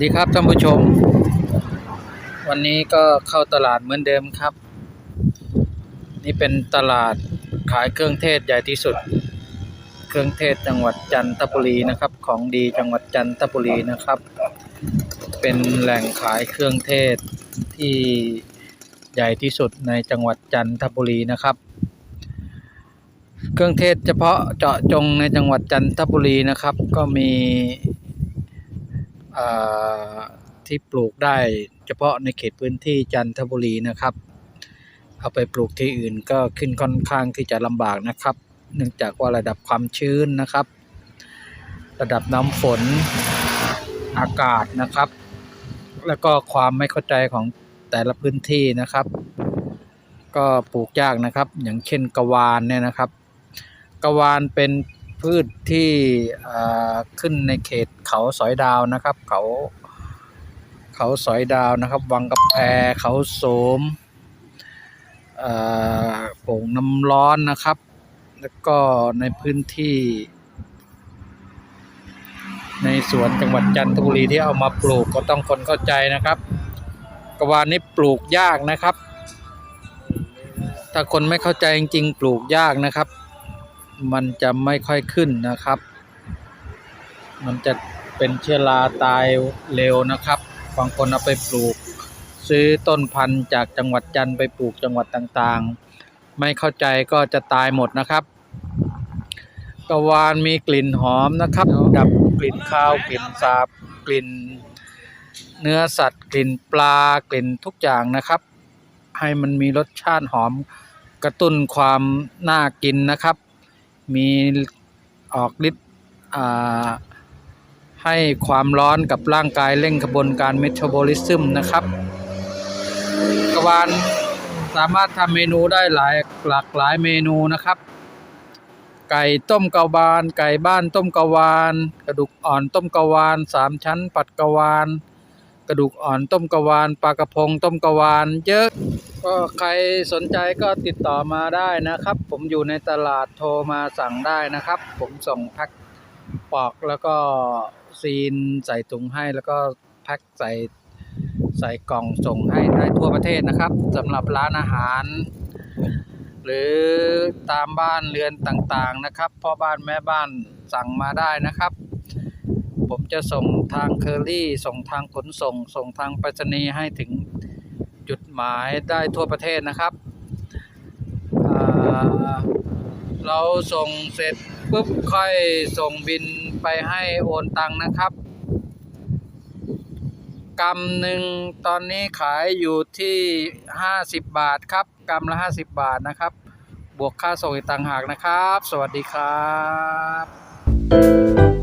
สวัสดีครับท่านผู้ชม วันนี้ก็เข้าตลาดเหมือนเดิมครับ นี่เป็นตลาดขายเครื่องเทศใหญ่ที่สุด เครื่องเทศจังหวัดจันทบุรีนะครับ ของดีจังหวัดจันทบุรีนะครับ เป็นแหล่งขายเครื่องเทศที่ใหญ่ที่สุดในจังหวัดจันทบุรีนะครับ เครื่องเทศเฉพาะเจาะจงในจังหวัดจันทบุรีนะครับ ก็มี ที่ปลูกได้เฉพาะในเขตพื้นที่จันทบุรีนะครับ เอาไปปลูกที่อื่นก็ขึ้นค่อนข้างที่จะลำบากนะครับ เนื่องจากว่าระดับความชื้นนะครับ ระดับน้ำฝนอากาศนะครับ แล้วก็ความไม่เข้าใจของแต่ละพื้นที่นะครับ ก็ปลูกยากนะครับ อย่างเช่นกะวานเนี่ยนะครับกะวานเป็น พืชที่ขึ้นในเขตเขาสอยดาวนะครับ เขาเขาสอยดาวนะครับ วังกะแพเขาโสมโป่งน้ำร้อนนะครับ แล้วก็ในพื้นที่ ในสวนจังหวัดจันทบุรีที่เอามาปลูกก็ต้องคนเข้าใจนะครับกะวานนี้ปลูกยากนะครับ ถ้าคนไม่เข้าใจจริงๆปลูกยากนะครับ มันจะไม่ค่อยขึ้นนะครับ มันจะเป็นเชื้อราตายเร็วนะครับ บางคนเอาไปปลูก ซื้อต้นพันธุ์จากจังหวัดจันทร์ไปปลูกจังหวัดต่างๆ ไม่เข้าใจก็จะตายหมดนะครับกะวานมีกลิ่นหอมนะครับ ดับกลิ่นคาวกลิ่นสาบกลิ่น เนื้อสัตว์ กลิ่นปลากลิ่นทุกอย่างนะครับ ให้มันมีรสชาติหอมกระตุ้นความน่ากินนะครับ มีออกฤทธิ์ให้ความร้อนกับร่างกายเร่งกระบวนการเมตาบอลิซึมนะครับกระวานสามารถทำเมนูได้หลายหลากหลายเมนูนะครับ ไก่ต้มกะวาน ไก่บ้านต้มกะวาน กระดูกอ่อนต้มกะวานสามชั้น ปัดกะวาน กระดูกอ่อนต้มกระวานปลากระพงต้มกระวานเยอะ ก็ใครสนใจก็ติดต่อมาได้นะครับ ผมอยู่ในตลาดโทรมาสั่งได้นะครับ ผมส่งแพ็คปอกแล้วก็ซีนใส่ถุงให้แล้วก็แพ็คใส่ใส่กล่องส่งให้ได้ทั่วประเทศนะครับสำหรับร้านอาหาร หรือตามบ้านเรือนต่างๆนะครับพ่อบ้านแม่บ้านสั่งมาได้นะครับ ผมจะส่งทางเคอรี่ ส่งทางขนส่ง ส่งทางไปรษณีย์ให้ถึงจุดหมายได้ทั่วประเทศนะครับ เราส่งเสร็จปุ๊บค่อยส่งบินไปให้โอนตังนะครับกำหนึ่งตอนนี้ขายอยู่ที่ 50 บาทครับกำละ 50 บาทนะครับ บวกค่าส่งอีกต่างหากนะครับ สวัสดีครับ